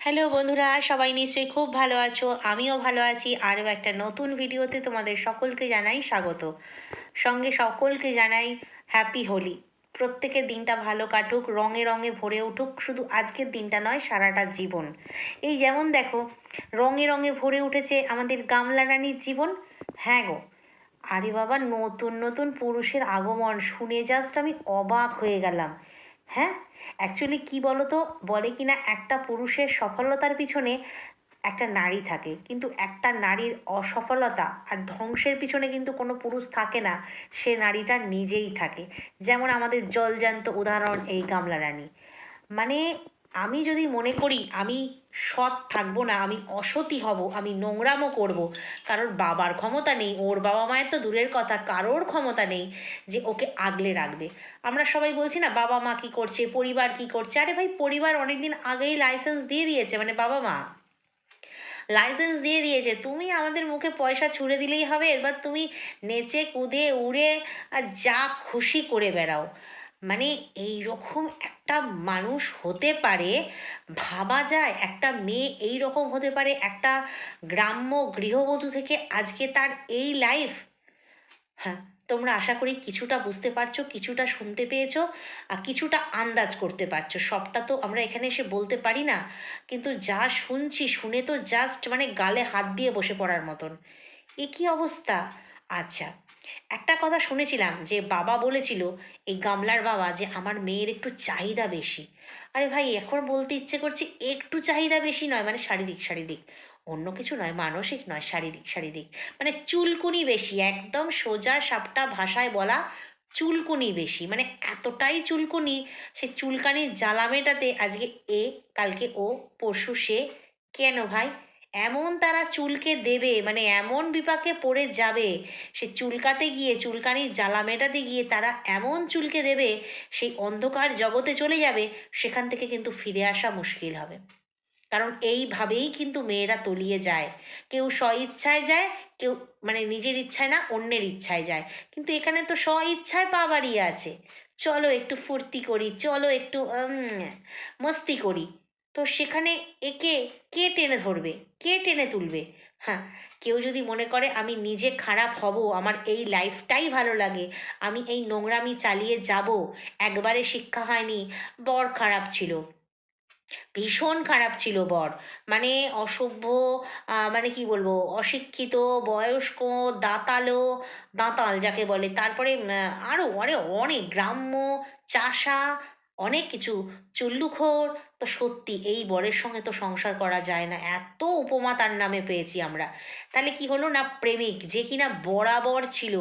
Hello বন্ধুরা, সবাই নিশ্চয়ই খুব ভালো আছো, আমিও ভালো আছি, আরও একটা নতুন ভিডিওতে তোমাদের সকলকে জানাই স্বাগত। সঙ্গে সকলকে জানাই হ্যাপি হোলি প্রত্যেকের দিনটা ভালো কাটুক, রঙে রঙে ভরে উঠুক, শুধু আজকের দিনটা নয়, সারাটা জীবন। এই যেমন দেখো, রঙে রঙে ভরে উঠেছে আমাদের গামলা রানীর জীবন। হ্যাঁ গো, আরে বাবা, নতুন নতুন পুরুষের আগমন, শুনে জাস্ট আমি অবাক হয়ে গেলাম। হ্যাঁ? অ্যাকচুয়ালি কি বলো তো বলে কি না একটা পুরুষের সফলতার পিছনে একটা নারী থাকে। কিন্তু একটা নারীর অসফলতা আর ধ্বংসের পিছনে কিন্তু কোনো পুরুষ থাকে না। সে নারীটা নিজেই থাকে। যেমন আমাদের জলজান্ত উদাহরণ এই গামলা রানী মানে আমি যদি মনে করি আমি সৎ থাকব না, আমি অসতি হব, আমি নোংরামও করব, কারোর বাবার ক্ষমতা নেই, ওর বাবা মায়ের তো দূরের কথা, কারোর ক্ষমতা নেই যে ওকে আগলে রাখবে। আমরা সবাই বলছি না, বাবা মা কী করছে, পরিবার কী করছে, আরে ভাই পরিবার অনেক দিন আগেই লাইসেন্স দিয়ে দিয়েছে মানে বাবা মা। লাইসেন্স দিয়ে দিয়েছে, তুমি আমাদের মুখে পয়সা ছুড়ে দিলেই হবে, এবার তুমি নেচে, কুদে, উড়ে, আর যা খুশি করে বেড়াও। মানে এই রকম একটা মানুষ হতে পারে, ভাবা যায় একটা মেয়ে এই রকম হতে পারে একটা গ্রাম্য গৃহবধূ থেকে আজকে তার এই লাইফ হ্যাঁ তোমরা আশা করি কিছুটা বুঝতে পারছ, কিছুটা শুনতে পেয়েছ, আর কিছুটা আন্দাজ করতে পারছ। সবটা তো আমরা এখানে এসে বলতে পারি না, কিন্তু যা শুনছি শুনে তো জাস্ট মানে গালে হাত দিয়ে বসে পড়ার মতন। এ কী অবস্থা? আচ্ছা একটা কথা শুনেছিলাম যে বাবা বলেছিল, এই গামলার বাবা যে আমার মেয়ের একটু চাহিদা বেশি। আরে ভাই, এখন বলতে ইচ্ছে করছে একটু চাহিদা বেশি নয় মানে শারীরিক শারীরিক। অন্য কিছু নয়, মানসিক নয়, শারীরিক শারীরিক। মানে চুলকুনি বেশি, একদম সোজা সাপটা ভাষায় বলা চুলকুনি বেশি। মানে এতটাই চুলকুনি, সে চুলকানির জ্বালা মেটাতে আজকে এ, কালকে ও, পরশু সে। কেন ভাই? এমন তারা চুলকে দেবে মানে এমন বিপাকে পড়ে যাবে, সে চুলকাতে গিয়ে, চুলকানির জ্বালা মেটাতে গিয়ে তারা এমন চুলকে দেবে, সেই অন্ধকার জগতে চলে যাবে, সেখান থেকে কিন্তু ফিরে আসা মুশকিল হবে। কারণ এইভাবেই কিন্তু মেয়েরা তলিয়ে যায়। কেউ স্ব ইচ্ছায় যায়, কেউ মানে নিজের ইচ্ছায় না, অন্যের ইচ্ছায় যায়। কিন্তু এখানে তো স্ব ইচ্ছায় পা বাড়িয়ে আছে। চলো একটু ফুর্তি করি, চলো একটু মস্তি করি। তো সেখানে একে কে টেনে ধরবে? কে টেনে তুলবে? হ্যাঁ কেউ যদি মনে করে আমি নিজে খারাপ হব, আমার এই লাইফটাই ভালো লাগে, আমি এই নোংরামি চালিয়ে যাব, একবারে শিক্ষা হয়নি, বর খারাপ ছিল। ভীষণ খারাপ ছিল বর। মানে অসভ্য মানে কি বলব, অশিক্ষিত, বয়স্ক, দাঁতালো, দাঁতাল যাকে বলে। তারপরে আরও অনেক অনেক, গ্রাম্য, চাষা অনেক কিছু। চুল্লুখোর, তো সত্যি এই বরের সঙ্গে তো সংসার করা যায় না। এত উপমা তার নামে পেয়েছি আমরা। তাহলে কি হলো না প্রেমিক, যে কিনা বরাবর ছিল,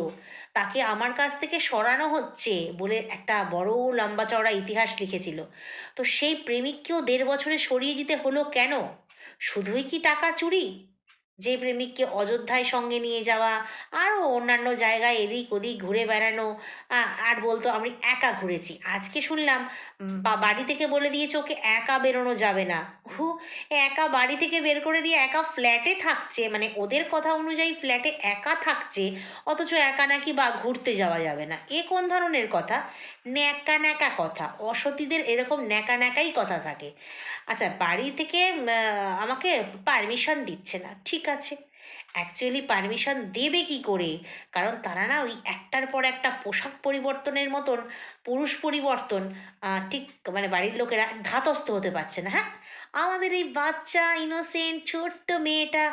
তাকে আমার কাছ থেকে সরানো হচ্ছে বলে একটা বড় লম্বা চওড়া ইতিহাস লিখেছিল। তো সেই প্রেমিককেও দেড় বছরে সরিয়ে দিতে হলো কেন? শুধুই কি টাকা চুরি? যে প্রেমিককে অযোধ্যায় সঙ্গে নিয়ে যাওয়া আরও অন্যান্য জায়গায় এদিক ওদিক ঘুরে বেড়ানো আর বলতো, আমি একা ঘুরেছি। আজকে শুনলাম বাড়ি থেকে বলে দিয়েছে ওকে একা বেরোনো যাবে না। হু, একা বাড়ি থেকে বের করে দিয়ে একা ফ্ল্যাটে থাকছে মানে ওদের কথা অনুযায়ী ফ্ল্যাটে একা থাকছে, অথচ একা নাকি বা ঘুরতে যাওয়া যাবে না। এ কোন ধরনের কথা? ন্যাকা ন্যাকা কথা। অসতীদের এরকম ন্যাকা ন্যাকাই কথা থাকে। আচ্ছা বাড়ি থেকে আমাকে পারমিশন দিচ্ছে না। ঠিক আছে। অ্যাকচুয়ালি পারমিশন দেবে কি করে? কারণ তারা না ওই একটার পর একটা পোশাক পরিবর্তনের মতন, পুরুষ পরিবর্তন ঠিক মানে বাড়ির লোকেরা ধাতস্থ হতে পারছে না হ্যাঁ? আমাদের এই বাচ্চা ইনোসেন্ট ছোট্ট মেয়েটা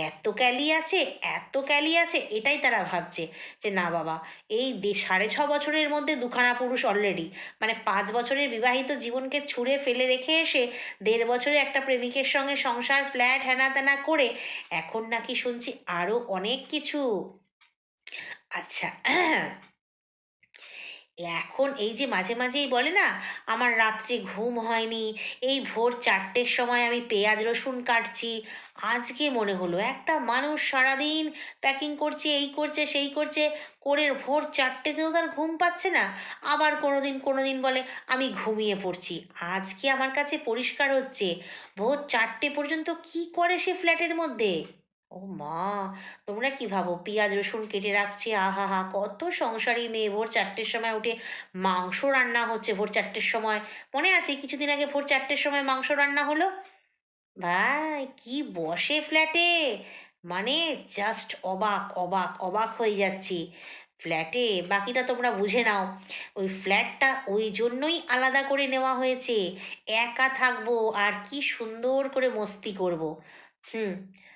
এত ক্যালি আছে, এত ক্যালি আছে, এটাই তারা ভাবছে যে না বাবা, এই সাড়ে ছ বছরের মধ্যে দুখানা পুরুষ অলরেডি মানে পাঁচ বছরের বিবাহিত জীবনকে ছুঁড়ে ফেলে রেখে এসে দেড় বছরে একটা প্রেমিকের সঙ্গে সংসার ফ্ল্যাট হ্যানা ত্যানা করে এখন নাকি শুনছি আরও অনেক কিছু। আচ্ছা এখন এই যে মাঝে মাঝেই বলে না, আমার রাত্রে ঘুম হয়নি, এই ভোর চারটের সময় আমি পেঁয়াজ রসুন কাটছি। আজকে মনে হলো একটা মানুষ সারাদিন প্যাকিং করছে, এই করছে, সেই করছে, করে ভোর চারটেতেও তার ঘুম পাচ্ছে না। আবার কোনো দিন কোনো দিন বলে, আমি ঘুমিয়ে পড়ছি। আজকে আমার কাছে পরিষ্কার হচ্ছে, ভোর চারটে পর্যন্ত কি করে সে ফ্ল্যাটের মধ্যে? ও মা, তোমরা কি ভাবো? পেঁয়াজ, রসুন কেটে রাখছি, আহা হা, কত সংসারী মেয়ে। ভোর চারটের সময় উঠে মাংস রান্না হচ্ছে, ভোর চারটের সময়। মনে আছে কিছুদিন আগে ভোর চারটের সময় মাংস রান্না হলো? ভাই, কি বসে ফ্ল্যাটে? মানে জাস্ট অবাক অবাক অবাক হয়ে যাচ্ছি। ফ্ল্যাটে? বাকিটা তোমরা বুঝে নাও। ওই ফ্ল্যাটটা ওই জন্যই আলাদা করে নেওয়া হয়েছে। একা থাকব আর কি সুন্দর করে মস্তি করব। হুম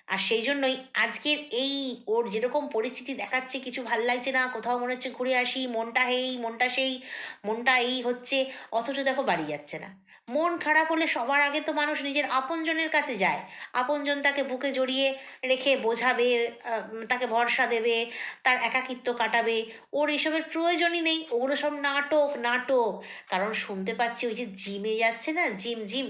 আর সেই জন্যই আজকের এই ওর যেরকম পরিস্থিতি দেখাচ্ছে, কিছু ভালো লাগছে না, কোথাও মনে হচ্ছে ঘুরে আসি, মনটা হেই, মনটা সেই, মনটা এই হচ্ছে, অথচ দেখো বাড়ি যাচ্ছে না। মন খারাপ হলে সবার আগে তো মানুষ নিজের আপনজনের কাছে যায়। আপনজন তাকে বুকে জড়িয়ে রেখে বোঝাবে তাকে ভরসা দেবে, তার একাকিত্ব কাটাবে। ওর এসবের প্রয়োজনই নেই। ওগুলো সব নাটক নাটক। কারণ শুনতে পাচ্ছি ওই যে জিমে যাচ্ছে না, জিম জিম।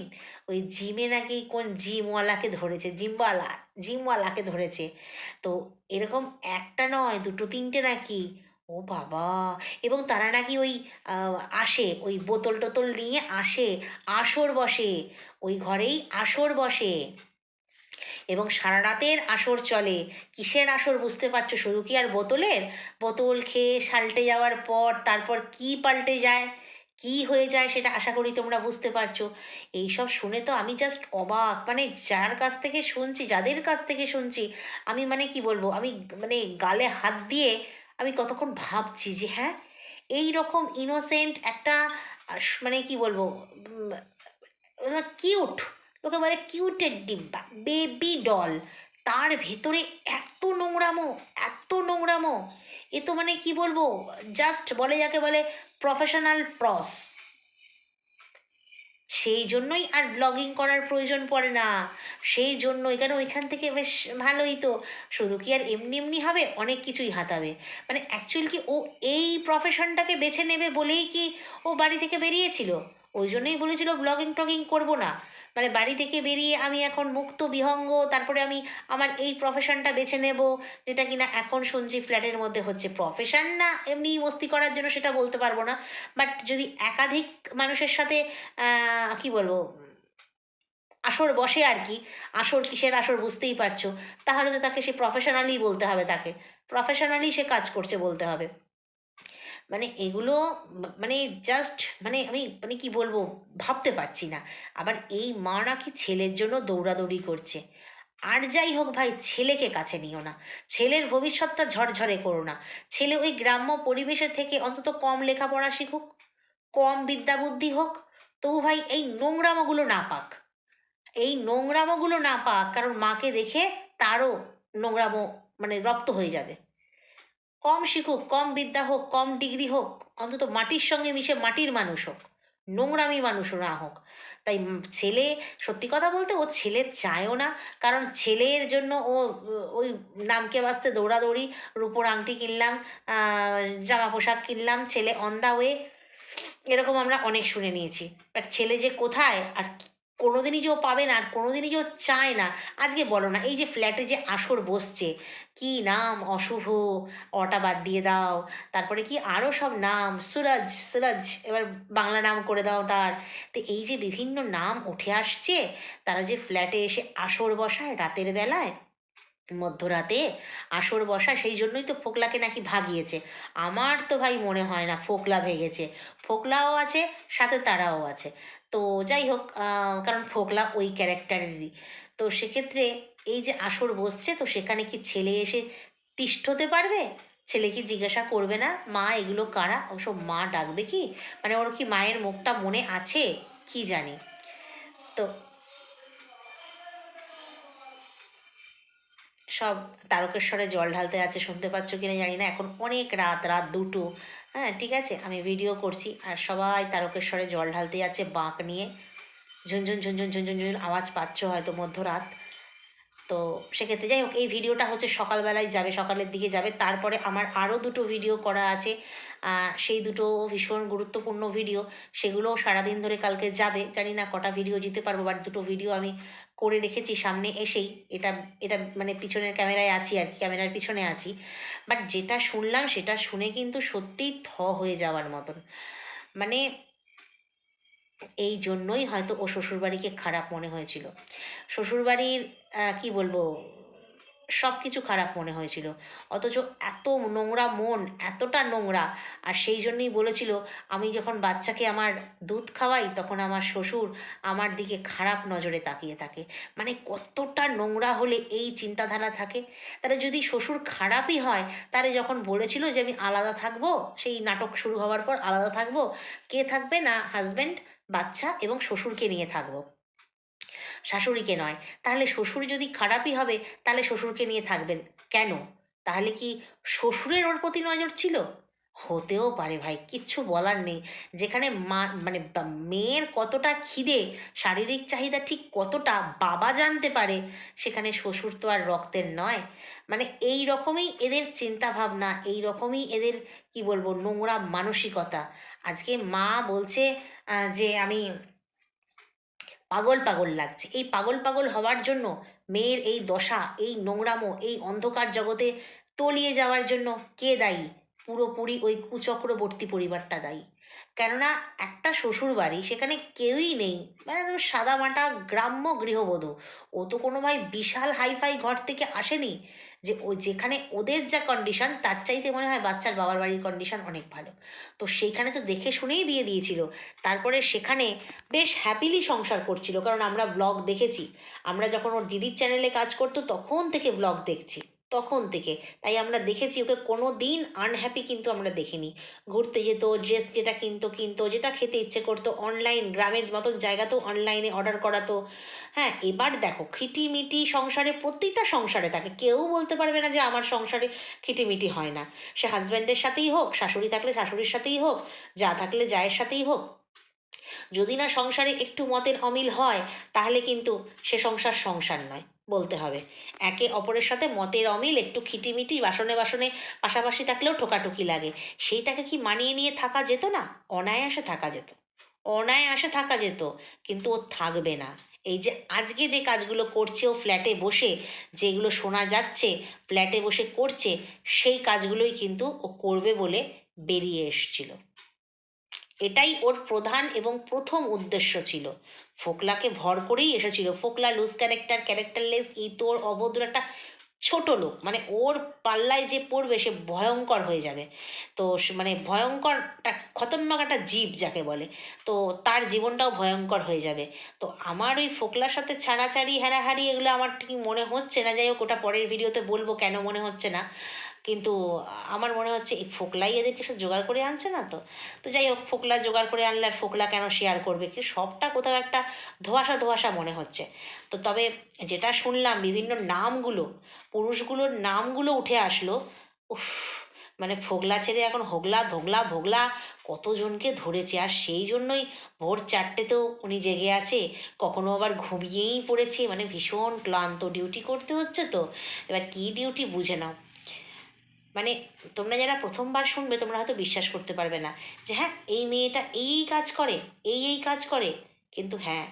ওই জিমে নাকি কোন জিমওয়ালাকে ধরেছে? জিমওয়ালা, জিমওয়ালাকে ধরেছে। তো এরকম একটা নয়, দুটো, তিনটে নাকি? ও বাবা! এবং তারা নাকি ওই আসে, ওই বোতল টোতল নিয়ে আসে, আসর বসে, ওই ঘরেই আসর বসে। এবং সারা রাতের আসর চলে। কিসের আসর বুঝতে পারছ? শুধু কি আর বোতলের? বোতল খেয়ে সাল্টে যাওয়ার পর তারপর কি পাল্টে যায়? কি হয়ে যায় সেটা আশা করি তোমরা বুঝতে পারছ। এইসব শুনে তো আমি জাস্ট অবাক। মানে যার কাছ থেকে শুনছি, যাদের কাছ থেকে শুনছি, আমি মানে কি বলব, আমি মানে গালে হাত দিয়ে আমি কতক্ষণ ভাবছি যে হ্যাঁ এই রকম ইনোসেন্ট একটা মানে কি বলব কিউট লোকে বলে কিউটের ডিব্বা বেবি ডল তার ভেতরে এত নোংরামো এত নোংরামো এ তো মানে কি বলব? জাস্ট বলে যাকে বলে প্রফেশনাল প্রস সেই জন্যই আর ব্লগিং করার প্রয়োজন পড়ে না। সেই জন্যই কেন ওইখান থেকে বেশ ভালোই তো। শুধু কি আর এমনি এমনি হবে? অনেক কিছুই হাতাবে। মানে অ্যাকচুয়াল কি ও এই প্রফেশনটাকে বেছে নেবে বলেই কি ও বাড়ি থেকে বেরিয়েছিল? ওই জন্যই বলেছিল ব্লগিং টগিং করব না। মানে বাড়ি থেকে বেরিয়ে আমি এখন মুক্ত, বিহঙ্গ, তারপরে আমি আমার এই প্রফেশনটা বেছে নেব, যেটা কিনা এখন শুনছি ফ্ল্যাটের মধ্যে হচ্ছে প্রফেশন না, এমনি মস্তি করার জন্য সেটা বলতে পারব না। বাট যদি একাধিক মানুষের সাথে কি বলব, আসর বসে আর কি, আসর কিসের আসর বুঝতেই পারছ, তাহলে তো তাকে সে প্রফেশনালি বলতে হবে তাকে। প্রফেশনালি সে কাজ করছে বলতে হবে। মানে এগুলো মানে জাস্ট মানে আমি মানে কি বলব, ভাবতে পারছি না। আবার এই মা নাকি ছেলের জন্য দৌড়াদৌড়ি করছে। আর যাই হোক ভাই, ছেলেকে কাছে নিও না। ছেলের ভবিষ্যৎটা ঝরঝরে করো না। ছেলে ওই গ্রাম্য পরিবেশে থেকে অন্তত কম লেখাপড়া শিখুক, কম বিদ্যা বুদ্ধি হোক, তবু ভাই এই নোংরামোগুলো না পাক। এই নোংরামোগুলো না পাক, কারণ মাকে দেখে তারও নোংরামো মানে রপ্ত হয়ে যাবে। কম শিখুক, কম বিদ্যা হোক, কম ডিগ্রি হোক, অন্তত মাটির সঙ্গে মিশে মাটির মানুষ হোক, নোংরামি মানুষ না হোক। তাই ছেলে, সত্যি কথা বলতে ও ছেলে চায়ও না, কারণ ছেলের জন্য ও, ওই নামকে বাঁচতে দৌড়াদৌড়ি, রূপোর আংটি কিনলাম জামা পোশাক কিনলাম, ছেলে অন দা ওয়ে এরকম আমরা অনেক শুনে নিয়েছি। বাট ছেলে যে কোথায় আর কোনোদিনই যে ও পাবে না, আর কোনোদিনই যে ও চায় না। আজকে বলো না, এই যে ফ্ল্যাটে যে আসর বসছে, কি নাম অশুভ, অটা বাদ দিয়ে দাও। তারপরে কি আরও সব নাম, সুরজ সুরজ, এবার বাংলা নাম করে দাও তার। তো এই যে বিভিন্ন নাম উঠে আসছে, তারা যে ফ্ল্যাটে এসে আসর বসায় রাতের বেলায়, মধ্যরাতে আসর বসা সেই জন্যই তো ফোকলাকে নাকি ভাগিয়েছে। আমার তো ভাই মনে হয় না ফোকলা ভেগেছে। ফোকলাও আছে, সাথে তারাও আছে। তো যাই হোক কারণ ফোকলা ওই ক্যারেক্টারেরই। তো সেক্ষেত্রে এই যে আসর বসছে, তো সেখানে কি ছেলে এসে তিষ্ঠতে পারবে? ছেলে কি জিজ্ঞাসা করবে না, মা, এগুলো কারা? অবশ্য মা ডাকবে কি? মানে ওর কি মায়ের মুখটা মনে আছে? কি জানি? তো সব তারকেশ্বরে জল ঢালতে আছে শুনতে পাচ্ছ কিনা জানি না। এখন অনেক রাত রাত দুটো। হ্যাঁ ঠিক আছে, আমি ভিডিও করছি। আর সবাই তারকেশ্বরে জল ঢালতে যাচ্ছে বাঁক নিয়ে। ঝুনঝুন ঝুনঝুন ঝুনঝুন ঝুনঝুন আওয়াজ পাচ্ছ হয়তো মধ্যরাত। তো সেক্ষেত্রে যাই হোক, এই ভিডিওটা হচ্ছে সকালবেলায় যাবে, সকালের দিকে যাবে। তারপরে আমার আরও দুটো ভিডিও করা আছে। সেই দুটো ভীষণ গুরুত্বপূর্ণ ভিডিও সেগুলোও সারাদিন ধরে কালকে যাবে। জানি না কটা ভিডিও দিতে পারব বাট দুটো ভিডিও আমি করে রেখেছি সামনে এসেই। এটা এটা মানে পিছনের ক্যামেরায় আছি আর কি, ক্যামেরার পিছনে আছি। বাট যেটা শুনলাম, সেটা শুনে কিন্তু সত্যিই থ হয়ে যাওয়ার মতন। মানে এই জন্যই হয়তো ও শ্বশুরবাড়িকে খারাপ মনে হয়েছিল। শ্বশুরবাড়ির কি বলব সব কিছু খারাপ মনে হয়েছিল। অথচ এত নোংরা মন, এতটা নোংরা। আর সেই জন্যই বলেছিল, আমি যখন বাচ্চাকে আমার দুধ খাওয়াই, তখন আমার শ্বশুর আমার দিকে খারাপ নজরে তাকিয়ে থাকে। মানে কতটা নোংরা হলে এই চিন্তাধারা থাকে? তাহলে যদি শ্বশুর খারাপই হয়, তাহলে যখন বলেছিল যে আমি আলাদা থাকব, সেই নাটক শুরু হওয়ার পর আলাদা থাকব, কে থাকবে না? হাজব্যান্ড বাচ্চা এবং শ্বশুরকে নিয়ে থাকব। শাশুড়িকে নয়। তাহলে শ্বশুর যদি খারাপই হবে, তাহলে শ্বশুরকে নিয়ে থাকবেন কেন? তাহলে কি শ্বশুরের ওর প্রতি নজর ছিল? হতেও পারে ভাই, কিচ্ছু বলার নেই। যেখানে মা মানে মেয়ের কতটা খিদে, শারীরিক চাহিদা ঠিক কতটা বাবা জানতে পারে, সেখানে শ্বশুর তো আর রক্তের নয়। মানে এই রকমই এদের চিন্তা ভাবনা এই রকমই এদের, কি বলব, নোংরা মানসিকতা। আজকে মা বলছে যে আমি পাগল পাগল লাগছে। এই পাগল পাগল হওয়ার জন্য মেয়ের এই দশা, এই নোংরামো, এই অন্ধকার জগতে তলিয়ে যাওয়ার জন্য কে দায়ী? পুরোপুরি ওই কুচক্রবর্তী পরিবারটা দায়ী। কেননা একটা শ্বশুর বাড়ি সেখানে কেউই নেই। মানে একদম সাদামাটা গ্রাম্য গৃহবধূ। ও তো কোনো ভাই বিশাল হাইফাই ঘর থেকে আসেনি। যে ও যেখানে ওদের যা কন্ডিশন তার চাইতে মনে হয় বাচ্চার বাবার বাড়ির কন্ডিশন অনেক ভালো। তো সেইখানে তো দেখে শুনেই বিয়ে দিয়েছিল। তারপরে সেখানে বেশ হ্যাপিলি সংসার করছিল। কারণ আমরা ব্লগ দেখেছি। আমরা যখন ওর দিদির চ্যানেলে কাজ করতো, তখন থেকে ব্লগ দেখছি। তখন থেকে। তাই আমরা দেখেছি ওকে কোনো দিন আনহ্যাপি কিন্তু আমরা দেখিনি। ঘুরতে যেত ড্রেস যেটা কিনতো কিনতো, যেটা খেতে ইচ্ছে করতো অনলাইন গ্রামের মতন জায়গাতেও অনলাইনে অর্ডার করাতো। হ্যাঁ এবার দেখো, খিটিমিটি সংসারে প্রতিটা সংসারে থাকে কেউ বলতে পারবে না যে আমার সংসারে খিটিমিটি হয় না। সে হাজব্যান্ডের সাথেই হোক, শাশুড়ি থাকলে শাশুড়ির সাথেই হোক, যা থাকলে জায়ের সাথেই হোক। যদি না সংসারে একটু মতের অমিল হয়, তাহলে কিন্তু সে সংসার সংসার নয়। বলতে হবে। একে অপরের সাথে মতের অমিল, একটু খিটিমিটি, বাসনে বাসনে পাশাপাশি থাকলেও ঠোকাঠুকি লাগে। সেইটাকে কি মানিয়ে নিয়ে থাকা যেত না? অনায়াসে থাকা যেত। অনায়াসে থাকা যেত, কিন্তু ও থাকবে না। এই যে আজকে যে কাজগুলো করছে ও ফ্ল্যাটে বসে, যেগুলো শোনা যাচ্ছে, ফ্ল্যাটে বসে করছে, সেই কাজগুলোই কিন্তু ও করবে বলে বেরিয়ে এসছিল। এটাই ওর প্রধান এবং প্রথম উদ্দেশ্য ছিল। ফোকলাকে ভর করেই এসেছিল। ফোকলা লুজ ক্যারেক্টার ক্যারেক্টারলেস ইতর, অভদ্র একটা ছোট লোক। মানে ওর পাল্লায় যে পড়বে সে ভয়ঙ্কর হয়ে যাবে। তো মানে ভয়ঙ্কর একটা খতরনাক একটা জীব যাকে বলে, তো তার জীবনটাও ভয়ঙ্কর হয়ে যাবে। তো আমার ওই ফোকলার সাথে ছাড়াছাড়ি, হারাহারি এগুলো আমার ঠিক মনে হচ্ছে না। যাই হোক, ওটা পরের ভিডিওতে বলব কেন মনে হচ্ছে না। কিন্তু আমার মনে হচ্ছে এই ফোকলাই এদেরকে সব জোগাড় করে আনছে না তো? তো যাই হোক, ফোকলা জোগাড় করে আনলে আর ফোকলা কেন শেয়ার করবে? কি সবটা কোথাও একটা ধোয়াশা ধোয়াশা মনে হচ্ছে। তো তবে যেটা শুনলাম, বিভিন্ন নামগুলো, পুরুষগুলোর নামগুলো উঠে আসলো। উফ মানে ফোগলা ছেড়ে এখন হোগলা, ধোগলা, ভোগলা, কতজনকে ধরেছে? আর সেই জন্যই ভোর চারটেতেও উনি জেগে আছে। কখনো আবার ঘুমিয়েই পড়েছে। মানে ভীষণ ক্লান্ত ডিউটি করতে হচ্ছে তো। এবার কী ডিউটি বুঝে নাও। মানে তোমরা যারা প্রথমবার শুনবে, তোমরা হয়তো বিশ্বাস করতে পারবে না যে হ্যাঁ এই মেয়েটা এই কাজ করে, এই এই কাজ করে। কিন্তু হ্যাঁ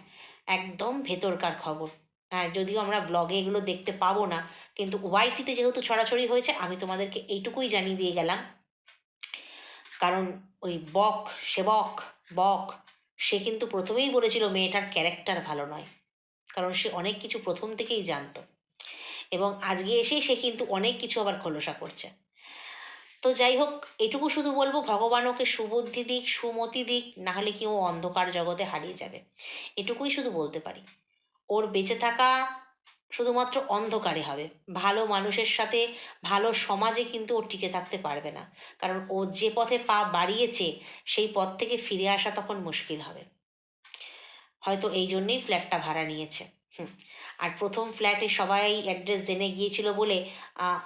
একদম ভেতরকার খবর। হ্যাঁ যদিও আমরা ব্লগে এগুলো দেখতে পাবো না, কিন্তু ওয়াইটিতে যেহেতু ছড়াছড়ি হয়েছে, আমি তোমাদেরকে এইটুকুই জানিয়ে দিয়ে গেলাম। কারণ ওই বক, সেবক, বক, সে কিন্তু প্রথমেই বলেছিল মেয়েটার ক্যারেক্টার ভালো নয়। কারণ সে অনেক কিছু প্রথম থেকেই জানতো। এবং আজকে এসে সে কিন্তু অনেক কিছু আবার খোলসা করছে। তো যাই হোক, এটুকু শুধু বলব, ভগবান ওকে সুবুদ্ধি দিক, সুমতি দিক নাহলে কি ও অন্ধকার জগতে হারিয়ে যাবে। এটুকুই শুধু বলতে পারি। ওর বেঁচে থাকা শুধুমাত্র অন্ধকারে হবে। ভালো মানুষের সাথে, ভালো সমাজে কিন্তু ও টিকে থাকতে পারবে না। কারণ ও যে পথে পা বাড়িয়েছে, সেই পথ থেকে ফিরে আসা তখন মুশকিল হবে। হয়তো এই জন্যেই ফ্ল্যাটটা ভাড়া নিয়েছে। হুম। আর প্রথম ফ্ল্যাটে সবাই অ্যাড্রেস জেনে গিয়েছিল বলে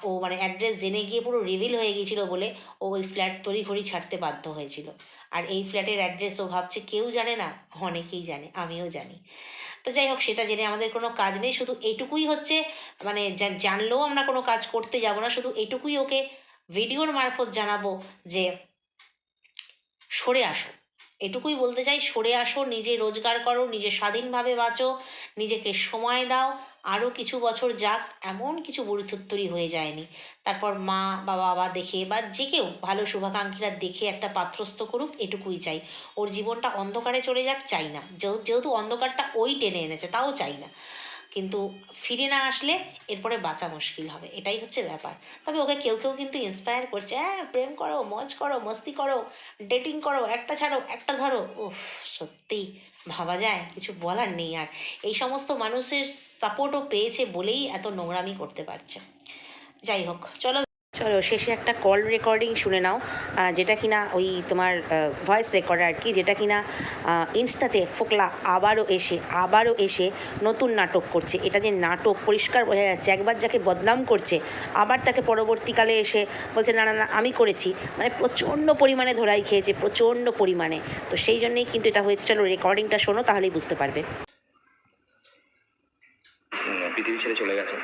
ও মানে অ্যাড্রেস জেনে গিয়ে পুরো রিভিল হয়ে গিয়েছিল বলে ও ওই ফ্ল্যাট তড়িঘড়ি ছাড়তে বাধ্য হয়েছিল। আর এই ফ্ল্যাটের অ্যাড্রেস ও ভাবছে, কেউ জানে না? অনেকেই জানে, আমিও জানি। তো যাই হোক, সেটা জেনে আমাদের কোনো কাজ নেই, শুধু এইটুকুই হচ্ছে মানে জানলেও আমরা কোনো কাজ করতে যাব না, শুধু এইটুকুই ওকে ভিডিওর মারফত জানাব যে সরে আসো এটুকুই বলতে চাই, সরে আসো, নিজে রোজগার করো, নিজে স্বাধীনভাবে বাঁচো, নিজেকে সময় দাও আরও কিছু বছর যাক, এমন কিছু বুড়িথুত্তরি হয়ে যায়নি। তারপর মা বা বাবা দেখে বা যে কেউ ভালো শুভাকাঙ্ক্ষীরা দেখে একটা পাত্রস্থ করুক, এটুকুই চাই। ওর জীবনটা অন্ধকারে চলে যাক, চাই না। যেহেতু যেহেতু অন্ধকারটা ওই টেনে এনেছে, তাও চাই না। কিন্তু ফিরে না আসলে এরপরে বাঁচা মুশকিল হবে, এটাই হচ্ছে ব্যাপার। তবে ওকে কেউ কেউ কিন্তু ইন্সপায়ার করছে হ্যাঁ প্রেম করো, মজ করো, মস্তি করো ডেটিং করো, একটা ছাড়ো, একটা ধরো। উফ, সত্যি ভাবা যায়, কিছু বলার নেই আর। এই সমস্ত মানুষের সাপোর্টও পেয়েছে বলেই এত নোংরামি করতে পারছে। যাই হোক, চলো চলো শেষে একটা কল রেকর্ডিং শুনে নাও যেটা কিনা ওই তোমার ভয়েস রেকর্ডার আর কি, যেটা কিনা ইনস্টাতে ফোকলা আবারও এসে আবারও এসে নতুন নাটক করছে। এটা যে নাটক পরিষ্কার বোঝা যাচ্ছে, একবার যাকে বদনাম করছে, আবার তাকে পরবর্তীকালে এসে বলছে, না না না, আমি করেছি। মানে প্রচণ্ড পরিমাণে ধরাই খেয়েছে, প্রচণ্ড পরিমাণে। তো সেই জন্যেই কিন্তু এটা হয়েছে। চলো রেকর্ডিংটা শোনো, তাহলেই বুঝতে পারবে। পৃথিবী ছেড়ে চলে গেছে।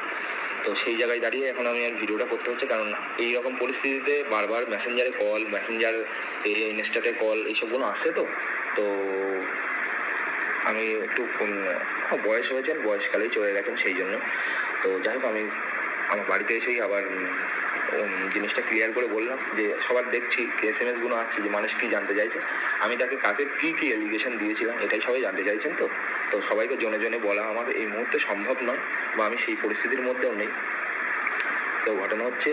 তো সেই জায়গায় দাঁড়িয়ে এখন আমি আর ভিডিওটা করতে হচ্ছে কারণ এই রকম পরিস্থিতিতে বারবার মেসেঞ্জারে কল মেসেঞ্জার ইনস্টাতে কল এইসবগুলো আসে তো। তো আমি একটু হ্যাঁ, বয়স হয়েছেন বয়সকালেই চলে গেছেন সেই জন্য। তো যাই হোক আমি আমার বাড়িতে এসেই আবার জিনিসটা ক্লিয়ার করে বললাম যে সবার দেখছি এস এম এসগুলো আসছে, যে মানুষ কী জানতে চাইছে। আমি তাকে কাকে কী কী এলিগেশন দিয়েছিলাম, এটাই সবাই জানতে চাইছেন তো? তো সবাইকে জনে জনে বলা আমার এই মুহূর্তে সম্ভব নয় বা আমি সেই পরিস্থিতির মধ্যেও নেই। তো ঘটনা হচ্ছে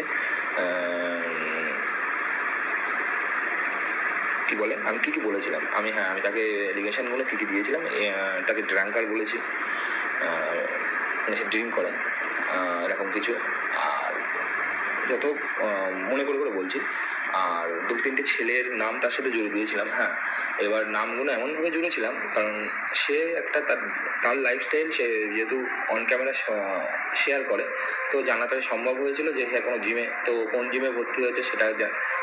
কি বলে? আমি কি কি বলেছিলাম? আমি হ্যাঁ আমি তাকে এলিগেশনগুলো কী কী দিয়েছিলাম তাকে ড্রাঙ্কার বলেছি মানে সে ড্রিঙ্ক করে এরকম কিছু। যত মনে করে করে বলছি। আর দু তিনটে ছেলের নাম তার সাথে জুড়ে দিয়েছিলাম হ্যাঁ। এবার নামগুলো এমনভাবে জুড়েছিলাম কারণ সে একটা তার তার লাইফস্টাইল সে যেহেতু অন ক্যামেরা শেয়ার করে, তো জানাতে সম্ভব হয়েছিল যে হ্যাঁ কোনো জিমে তো কোন জিমে ভর্তি হয়েছে সেটা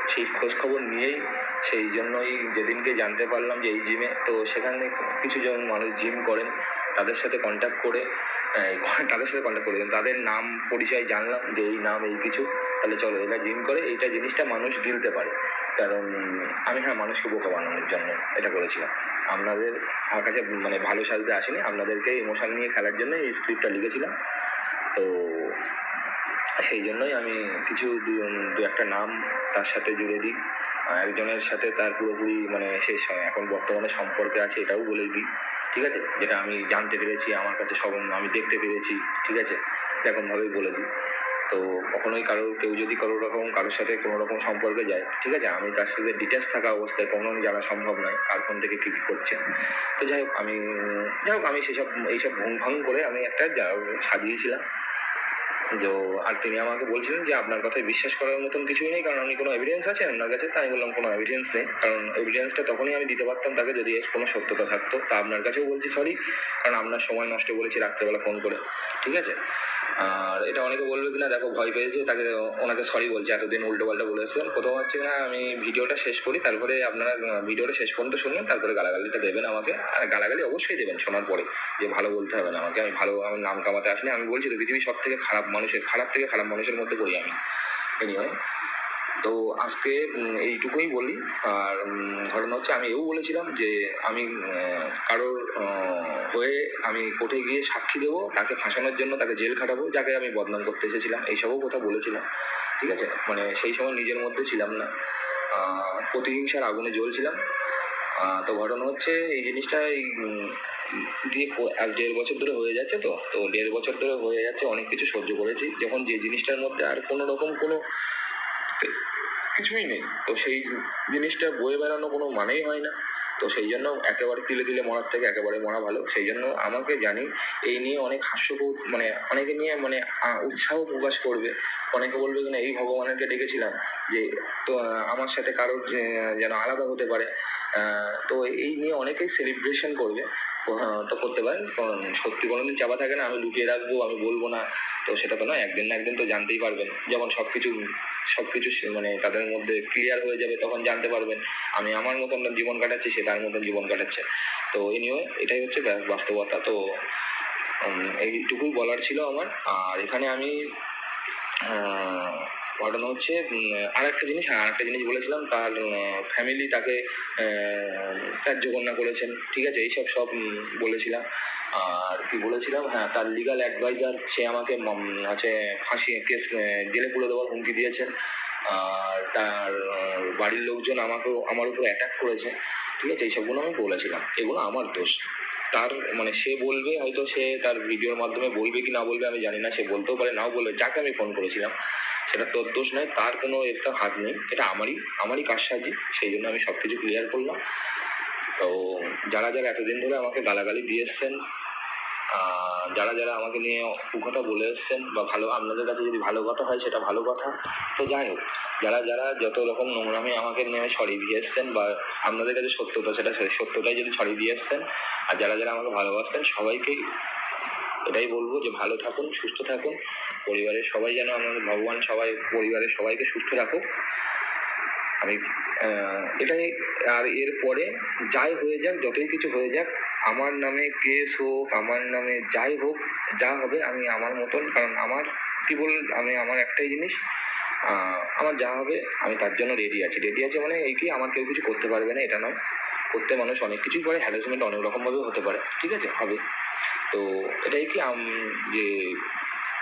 সেই খোঁজ খবর নিয়েই সেই জন্যই যেদিনকে জানতে পারলাম যে এই জিমে তো সেখানে কিছু জন মানুষ জিম করেন, তাদের সাথে কন্ট্যাক্ট করে তাদের সাথে কন্ট্যাক্ট করে তাদের নাম পরিচয় জানলাম যে এই নাম, এই কিছু, তাহলে চলো, এরা জিম করে, এইটা জিনিসটা মানুষ গিলতে পারে। কারণ আমি হ্যাঁ মানুষকে বোকা বানানোর জন্য এটা করেছিলাম। আপনাদের আমার কাছে মানে ভালো সাজতে আসেনি। আপনাদেরকে ইমোশন নিয়ে খেলার জন্য এই স্ক্রিপ্টটা লিখেছিলাম। তো সেই জন্যই আমি কিছু দু- একটা নাম তার সাথে জুড়ে দিই। একজনের সাথে তার পুরোপুরি মানে শেষ স- এখন বর্তমানে সম্পর্কে আছে এটাও বলে দিই, ঠিক আছে? যেটা আমি জানতে পেরেছি, আমার কাছে সব আমি দেখতে পেরেছি, ঠিক আছে? এরকমভাবেই বলে দিই। তো কখনোই কারও, কেউ যদি কোনো রকম, কারোর সাথে কোনো রকম সম্পর্কে যায়, ঠিক আছে? আমি তার সাথে ডিটেলস থাকা অবস্থায় কখনোই জানা সম্ভব নয়, কার ফোন থেকে কী কী করছে। তো যাই হোক, আমি, যাই হোক, আমি সেসব, এইসব ভুং ভাং করে আমি একটা সাজিয়েছিলাম। যে আর তিনি আমাকে বলছিলেন যে আপনার কথায় বিশ্বাস করার মতন কিছুই নেই, কারণ আমি কোনো এভিডেন্স আছে আপনার কাছে? তাই বললাম, কোনো এভিডেন্স নেই, কারণ এভিডেন্সটা তখনই আমি দিতে পারতাম তাকে যদি কোনো সত্যতা থাকতো। তা আপনার কাছেও বলছি সরি কারণ আপনার সময় নষ্ট বলেছি রাত্রেবেলা ফোন করে। ঠিক আছে? আর এটা অনেকে বলবে কিনা, দেখো ভয় পেয়েছে, তাকে ওনাকে সরি বলছে, এতদিন উল্টো পাল্টা বলে এসেছেন প্রথম হচ্ছে না, আমি ভিডিওটা শেষ করি, তারপরে আপনারা ভিডিওটা শেষ পর্যন্ত শুনবেন তারপরে গালাগালিটা দেবেন আমাকে। আর গালাগালি অবশ্যই দেবেন, শোনার পরে। যে ভালো বলতে হবে না আমাকে, আমি ভালো, আমার নাম কামাতে আসলে আমি বলছি তো পৃথিবীর সব থেকে খারাপ মানুষের, খারাপ থেকে খারাপ মানুষের মধ্যে পড়ি আমি। এনিওয়ে তো আজকে এইটুকুই বলি। আর ঘটনা হচ্ছে আমি এও বলেছিলাম যে আমি কারোর হয়ে আমি কোর্টে গিয়ে সাক্ষী দেবো, তাকে ফাঁসানোর জন্য তাকে জেল খাটাবো, যাকে আমি বদনাম করতে এসেছিলাম, এইসবও কথা বলেছিলাম। ঠিক আছে? মানে সেই সময় নিজের মধ্যে ছিলাম না। প্রতিহিংসার আগুনে জ্বলছিলাম। তো ঘটনা হচ্ছে এই জিনিসটা, এই দিয়ে আজ দেড় বছর ধরে হয়ে যাচ্ছে তো। তো দেড় বছর ধরে হয়ে যাচ্ছে, অনেক কিছু সহ্য করেছি। যখন যে জিনিসটার মধ্যে আর কোনো রকম কোনো কিছুই নেই। তো সেই জিনিসটা বয়ে বেড়ানো কোনো মানেই হয় না। তো সেই জন্য একেবারে তিলে তিলে মরার থেকে একেবারে মরা ভালো। সেই জন্য আমাকে জানি, এই নিয়ে অনেক হাস্যবোধ মানে অনেকে নিয়ে মানে উৎসাহ প্রকাশ করবে। অনেকে বলবে কিনা এই ভগবানেরকে ডেকেছিলাম যে তো আমার সাথে কারোর যেন আলাদা হতে পারে তো এই নিয়ে অনেকেই সেলিব্রেশন করবে তো, করতে পারেন। কারণ সত্যি কোনোদিন চাপা থাকে না আমি লুকিয়ে রাখব আমি বলব না তো সেটা তো নয় একদিন না একদিন তো জানতেই পারবেন। যেমন সব কিছু সব কিছু মানে তাদের মধ্যে ক্লিয়ার হয়ে যাবে তখন জানতে পারবেন আমি আমার মতন জীবন কাটাচ্ছি সে তার মতন জীবন কাটাচ্ছে। তো এনিওয়ে এটাই হচ্ছে বাস্তবতা। তো এইটুকুই বলার ছিল আমার। আর এখানে আমি ঘটনা হচ্ছে। আর একটা জিনিস হ্যাঁ আরেকটা জিনিস বলেছিলাম, তার ফ্যামিলি তাকে ত্যায্য কন্যা করেছেন, ঠিক আছে? এইসব সব বলেছিলাম। আর কি বলেছিলাম? হ্যাঁ তার লিগাল অ্যাডভাইজার সে আমাকে হচ্ছে ফাঁসি, কেস জেলে পুরে দেওয়ার হুমকি দিয়েছেন। আর তার বাড়ির লোকজন আমাকেও, আমার উপর অ্যাটাক করেছে, ঠিক আছে? এইসবগুলো আমি বলেছিলাম। এগুলো আমার দোষ। তার মানে সে বলবে, হয়তো সে তার ভিডিওর মাধ্যমে বলবে কি না বলবে, আমি জানি না, সে বলতেও পারে, নাও বলবে, যাকে আমি ফোন করেছিলাম, সেটা তোর দোষ নয়, তার কোনো একটা হাত নেই, এটা আমারই আমারই কারসাজি, সেই জন্য আমি সব কিছু ক্লিয়ার করলাম। তো যারা যারা এতদিন ধরে আমাকে গালাগালি দিয়ে এসছেন যারা যারা আমাকে নিয়ে কথা বলে এসছেন বা ভালো, আপনাদের কাছে যদি ভালো কথা হয়, সেটা ভালো কথা। তো যাই হোক, যারা যারা যত রকম নোংরামি আমাকে নিয়ে সরিয়ে দিয়ে এসছেন বা আপনাদের কাছে সত্যতা, সেটা সত্যটাই যদি সরিয়ে দিয়ে এসছেন, আর যারা যারা আমাকে ভালোবাসছেন সবাইকেই এটাই বলব যে ভালো থাকুন, সুস্থ থাকুন। পরিবারের সবাই যেন আমাদের ভগবান সবাই, পরিবারের সবাইকে সুস্থ রাখুক। আমি এটাই, আর এরপরে যাই হয়ে যাক, যতই কিছু হয়ে যাক আমার নামে কেস হোক, আমার নামে যাই হোক, যা হবে আমি আমার মতন, কারণ আমার কি বল, আমি আমার একটাই জিনিস আমার যা হবে আমি তার জন্য রেডি আছি। রেডি আছে মানে এই কি আমার কেউ কিছু করতে পারবে না, এটা নয়। করতে মানুষ অনেক কিছুই করে হ্যারাসমেন্ট অনেক রকমভাবেও হতে পারে, ঠিক আছে? হবে। তো এটাই কি যে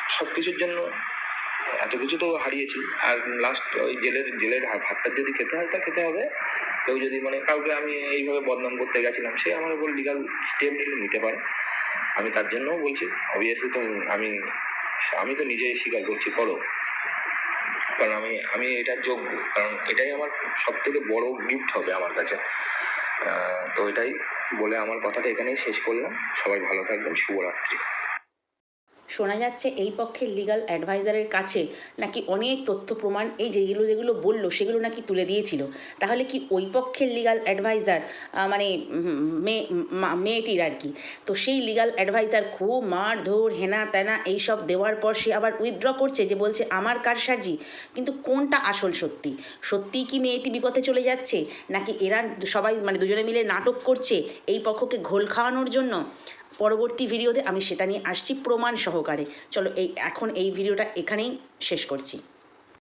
সব কিছুর জন্য এত কিছু তো হারিয়েছি। আর লাস্ট ওই জেলের জেলের ভাতটা যদি খেতে হয়, তা খেতে হবে। কেউ যদি মানে কাউকে আমি এইভাবে বদনাম করতে গেছিলাম, সে আমার উপর লিগাল স্টেপ নিতে পারে। আমি তার জন্যও বলছি অবভিয়াসলি তো আমি আমি তো নিজেই স্বীকার করছি, করো। কারণ আমি আমি এটার যোগ্য, কারণ এটাই আমার সব থেকে বড় গিফট হবে আমার কাছে। তো এটাই বলে আমার কথাটা এখানেই শেষ করলাম। সবাই ভালো থাকবেন, শুভরাত্রি। শোনা যাচ্ছে এই পক্ষের লিগাল অ্যাডভাইজারের কাছে নাকি অনেক তথ্য প্রমাণ, এই যেগুলো যেগুলো বলল, সেগুলো নাকি তুলে দিয়েছিল। তাহলে কি ওই পক্ষের লিগাল অ্যাডভাইজার মানে মেয়ে মেয়েটির আর কি? তো সেই লিগাল অ্যাডভাইজার খুব মার ধর হেনা তেনা এইসব দেওয়ার পর সে আবার উইথড্র করছে যে বলছে, আমার কারসাজি। কিন্তু কোনটা আসল সত্যি? সত্যিই কি মেয়েটি বিপথে চলে যাচ্ছে? নাকি এরা সবাই মানে দুজনে মিলে নাটক করছে এই পক্ষকে ঘোল খাওয়ানোর জন্য? পরবর্তী ভিডিওতে আমি সেটা নিয়ে আসছি প্রমাণ সহকারে। চলো এই, এখন এই ভিডিওটা এখানেই শেষ করছি।